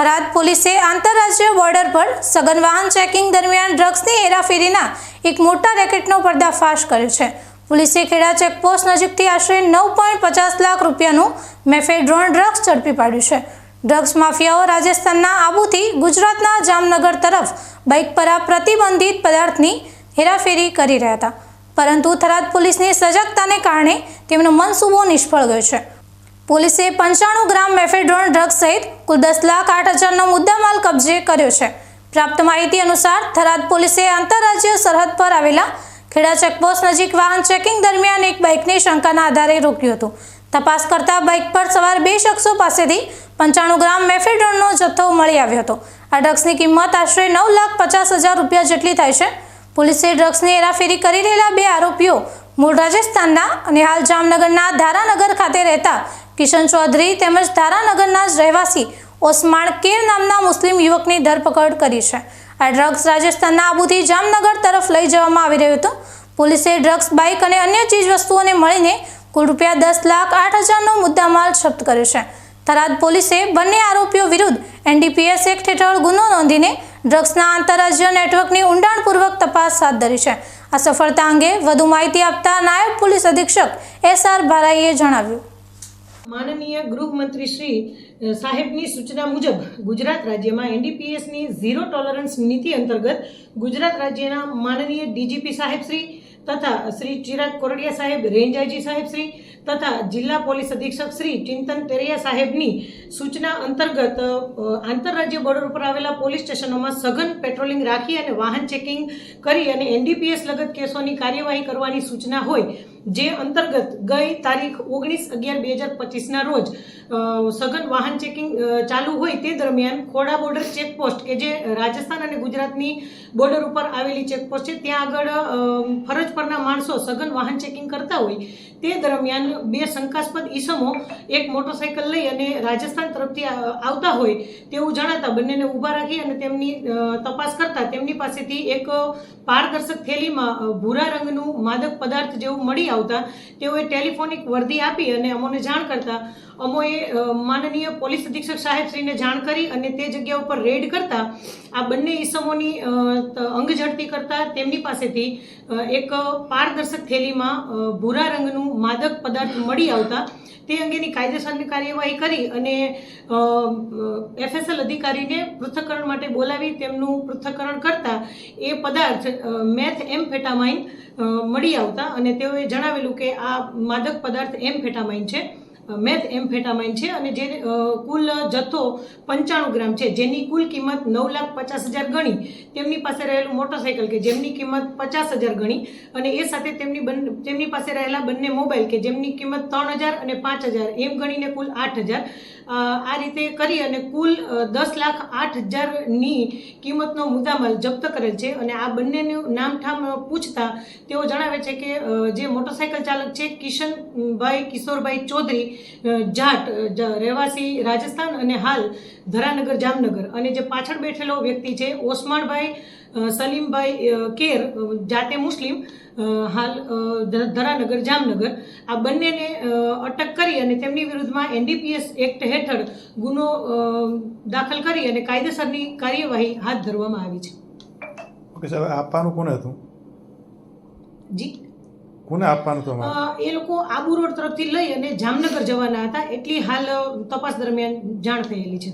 થરાદ પોલીસે આંતરરાજ્ય બોર્ડર પર સઘન વાહન ચેકિંગ દરમિયાન ડ્રગ્સની હેરાફેરીના એક મોટા રેકેટનો પર્દાફાશ કર્યો છે. પોલીસે ખેડા ચેકપોસ્ટ નજીકથી આશરે નવ પોઈન્ટ પચાસ લાખ રૂપિયાનું મેફેડ્રોન ડ્રગ્સ ઝડપી પાડ્યું છે. ડ્રગ્સ માફિયાઓ રાજસ્થાનના આબુથી ગુજરાતના જામનગર તરફ બાઇક પર આ પ્રતિબંધિત પદાર્થની હેરાફેરી કરી રહ્યા હતા. પરંતુ થરાદ પોલીસની સજગતાને કારણે તેમનો મનસૂબો નિષ્ફળ ગયો છે. પોલીસે પંચાણું ગ્રામ મેફેડ્રોન ડ્રગ્સ સહિત કુલ દસ લાખ આઠ હજારનો મુદ્દામાલ કબજે કર્યો છે. પ્રાપ્ત માહિતી અનુસાર થરાદ પોલીસે આંતરરાજ્ય સરહદ પર આવેલા ખેડા ચેકપોસ્ટ નજીક વાહન ચેકિંગ દરમિયાન એક બાઇકની શંકાના આધારે રોક્યું હતું. તપાસ કરતા બાઇક પર સવાર બે શખ્સો પાસેથી પંચાણું ગ્રામ મેફેડ્રોનનો જથ્થો મળી આવ્યો હતો. આ ડ્રગ્સની કિંમત આશરે નવ લાખ પચાસ હજાર રૂપિયા જેટલી થાય છે. પોલીસે ડ્રગ્સની હેરાફેરી કરી રહેલા બે આરોપીઓ મૂળ રાજસ્થાનના અને હાલ જામનગરના ધારાનગર ખાતે રહેતા કિશન ચૌધરી તેમજ ધારાનગરના રહેવાસી ઓસમાણ કેર નામના મુસ્લિમ યુવકની ધરપકડ કરી છે. આ ડ્રગ્સ રાજસ્થાનના આબુથી જામનગર તરફ લઈ જવામાં આવી રહ્યું હતું. પોલીસે ડ્રગ્સ, બાઇક અને અન્ય ચીજવસ્તુઓને મળીને કુલ રૂપિયા દસ લાખ આઠ હજારનો મુદ્દામાલ જપ્ત કર્યો છે. થરાદ પોલીસે બંને આરોપીઓ વિરુદ્ધ એનડીપીએસ એક્ટ હેઠળ ગુનો નોંધીને ડ્રગ્સના આંતરરાજ્ય નેટવર્કની ઊંડાણપૂર્વક તપાસ હાથ ધરી છે. આ સફળતા અંગે વધુ માહિતી આપતા નાયબ પોલીસ અધિક્ષક એસ આર ભારાઈએ જણાવ્યું. માનનીય ગૃહમંત્રી શ્રી સાહેબની સૂચના મુજબ ગુજરાત રાજ્યમાં એનડીપીએસની ઝીરો ટોલરન્સ નીતિ અંતર્ગત ગુજરાત રાજ્યના માનનીય ડીજીપી સાહેબ શ્રી તથા શ્રી ચિરાગ કોરડિયા સાહેબ રેન્જ આઈજી સાહેબ શ્રી તથા જિલ્લા પોલીસ અધિક્ષક શ્રી ચિંતન તેરિયા સાહેબની સૂચના અંતર્ગત આંતરરાજ્ય બોર્ડર ઉપર આવેલા પોલીસ સ્ટેશનોમાં સઘન પેટ્રોલિંગ રાખી અને વાહન ચેકિંગ કરી અને એનડીપીએસ લગત કેસોની કાર્યવાહી કરવાની સૂચના હોય જે અંતર્ગત ગઈ તારીખ ઓગણીસ અગિયાર બે હજાર પચીસના રોજ સઘન વાહન ચેકિંગ ચાલુ હોય તે દરમિયાન ખોડા બોર્ડર ચેકપોસ્ટ કે જે રાજસ્થાન અને ગુજરાતની બોર્ડર ઉપર આવેલી ચેકપોસ્ટ છે, ત્યાં આગળ ફરજ પરના માણસો સઘન વાહન ચેકિંગ કરતા હોય તે દરમિયાન બે શંકાસ્પદ ઈસમો એક મોટરસાયકલ લઈ અને રાજસ્થાન તરફથી આવતા હોય તેવું જણાતા બંનેને ઊભા રાખી અને તેમની તપાસ કરતા તેમની પાસેથી એક પારદર્શક થેલીમાં ભૂરા રંગનું માદક પદાર્થ જેવું મળી આવતા, તેઓએ ટેલિફોનિક વર્દી આપી અને અમોને જાણ કરતા. અમોએ માનનીય પોલીસ અધિક્ષક સાહેબશ્રીને જાણ કરી અને તે જગ્યા ઉપર રેડ કરતા. આ બંને ઈસમોની અંગ ઝડપી કરતા. તેમની પાસેથી એક પારદર્શક થેલીમાં ભૂરા રંગનું માદક પદાર્થ મળી આવતા. તે અંગેની કાયદેસરની કાર્યવાહી કરી અને એફએસએલ અધિકારીને પૃથ્થકરણ માટે બોલાવી તેમનું પૃથ્થકરણ કરતા એ પદાર્થ મેથ એમ ફેટામાઇન મળી આવતા અને તેઓએ જણાવેલું કે આ માદક પદાર્થ એમ ફેટામાઇન છે. મેથ એમ્ફેટામાઇન છે અને જે કુલ જથ્થો પંચાણું ગ્રામ છે, જેની કુલ કિંમત નવ લાખ પચાસ હજાર ગણી. તેમની પાસે રહેલું મોટરસાઇકલ કે જેમની કિંમત પચાસ હજાર ગણી અને એ સાથે તેમની તેમની પાસે રહેલા બંને મોબાઈલ કે જેમની કિંમત ત્રણ હજાર અને પાંચ હજાર, એમ ગણીને કુલ આઠ હજાર. આ રીતે કરી અને કુલ દસ લાખ આઠ હજારની કિંમતનો મુદ્દામાલ જપ્ત કરેલ છે અને આ બંનેનું નામઠામ પૂછતા તેઓ જણાવે છે કે જે મોટરસાયકલ ચાલક છે કિશનભાઈ કિશોરભાઈ ચૌધરી જાટ રહેવાસી રાજસ્થાન અને હાલ ધરાનગર જામનગર. અને જે પાછળ બેઠેલો વ્યક્તિ છે ઓસમાણભાઈ સલીમભાઈ કેર જાતે મુસ્લિમ હાલ ધરાનગર જામનગર. આ બંનેને અટક કરી અને તેમની વિરુદ્ધમાં એનડીપીએસ એક્ટ હેઠળ ગુનો દાખલ કરી અને કાયદેસરની કાર્યવાહી હાથ ધરવામાં આવી છે. ઓકે સાહેબ આપવાનું કોને હતું? જી? કોને આપવાનું હતું એ લોકો આબુ રોડ તરફથી લઈ અને જામનગર જવાના હતા. એટલી હાલ તપાસ દરમિયાન જાણ થયેલી છે.